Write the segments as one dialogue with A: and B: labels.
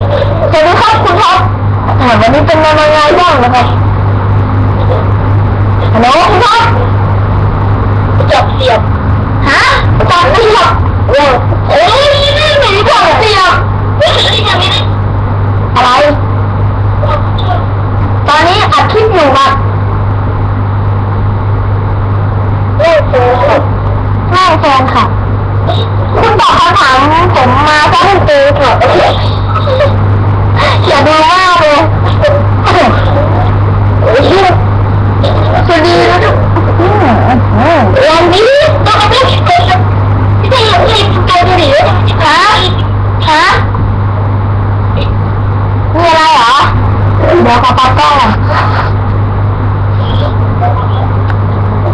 A: สวัสดีครับคุณท็อปอ่าวันนี้เป็นยังไงบ้างนะครับฮัลโหลคุณท็อปจับเสียบฮะจับเสียบโอ้โอ้ยนี่หนีจับเสียบอะไร ตอนนี้อัดคลิปอยู่ครับแม่แฟนค่ะแม่แฟนค่ะ คุณตอบคำถามผมมาซะให้เจอเถอะอย่าดูมากเลยโอ้โหสวัสดีนะทุกอืมอืมวันนี้ต้องไม่ใช่ไม่ใช่ไม่ใช่เกาหลีฮะฮะมีอะไรเหรอ เดี๋ยว ขอปักกล้องก่อน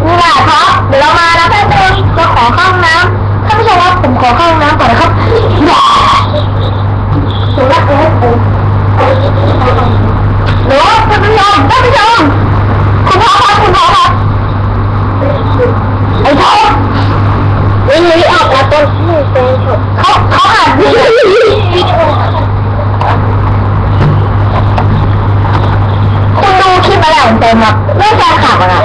A: นี่แหละครับ เดี๋ยวเรามานะแป๊บนึงเราขอเข้าห้องน้ำท่านผู้ชมครับผมขอเข้าห้องน้ำก่อนนะครับอย่าสุนัขเลยผมหนูท่านผู้ชมท่านผู้ชมคุณพ่อครับคุณพ่อครับไอ้พ่อวิธีออกแล้วต้นเขาเขาอ่านวิดีโอ คุณดูคลิปอะไรของ เต็มครับเรื่องการขับอะ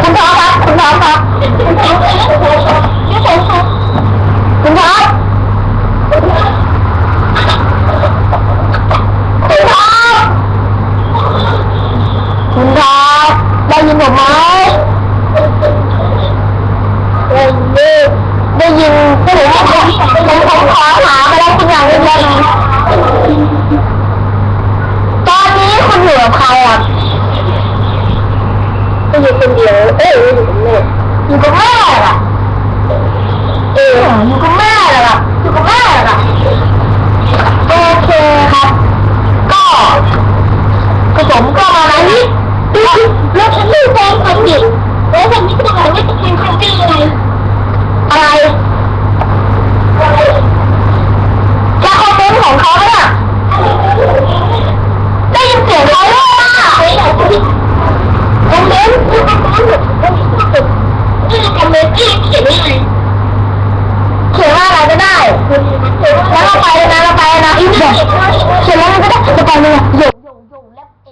A: คุณท้อครับคุณท้อครับคุณท้อคุณท้อคุณท้อคุณท้อได้ยินผมไหมได้ยินได้ยิน ก็เลยว่าผมผมขอหามอะไรคุณอย่างหนึงได้ไหมตอนนี้คุณอยู่กับใครอะคุณอยู่คนเดียวเอ้ยอยู่กับแม่ เลยหยงหยงหยู่เล็บเอ